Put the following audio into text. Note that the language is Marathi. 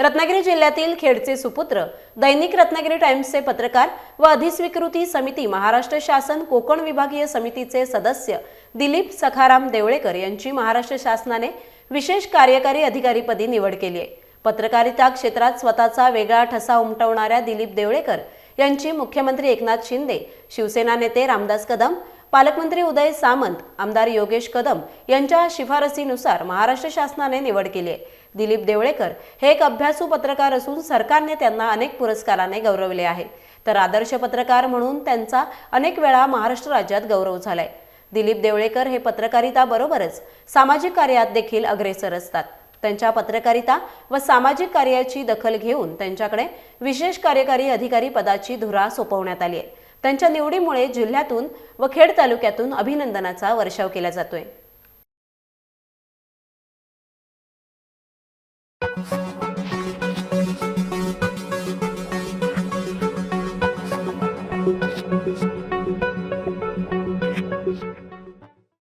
रत्नागिरी जिल्ह्यातील खेडचे सुपुत्र दैनिक रत्नागिरी टाइम्सचे पत्रकार व अधिस्वीकृती समिती महाराष्ट्र शासन कोकण विभागीय समितीचे सदस्य दिलीप सखाराम देवळेकर यांची महाराष्ट्र शासनाने विशेष कार्यकारी अधिकारीपदी निवड केली आहे. पत्रकारिता क्षेत्रात स्वतःचा वेगळा ठसा उमटवणाऱ्या दिलीप देवळेकर यांची मुख्यमंत्री एकनाथ शिंदे शिवसेना नेते रामदास कदम पालकमंत्री उदय सामंत आमदार योगेश कदम यांच्या शिफारसीनुसार महाराष्ट्र शासनाने निवड केली आहे. दिलीप देवळेकर हे एक अभ्यासू पत्रकार असून सरकारने त्यांना अनेक पुरस्काराने गौरवले आहे. तर आदर्श पत्रकार म्हणून त्यांचा अनेक वेळा महाराष्ट्र राज्यात गौरव झालाय. दिलीप देवळेकर हे पत्रकारिता बरोबरच सामाजिक कार्यात देखील अग्रेसर असतात. त्यांच्या पत्रकारिता व सामाजिक कार्याची दखल घेऊन त्यांच्याकडे विशेष कार्यकारी अधिकारी पदाची धुरा सोपवण्यात आली आहे. त्यांच्या निवडीमुळे जिल्ह्यातून व खेड तालुक्यातून अभिनंदनाचा वर्षाव केला जातोय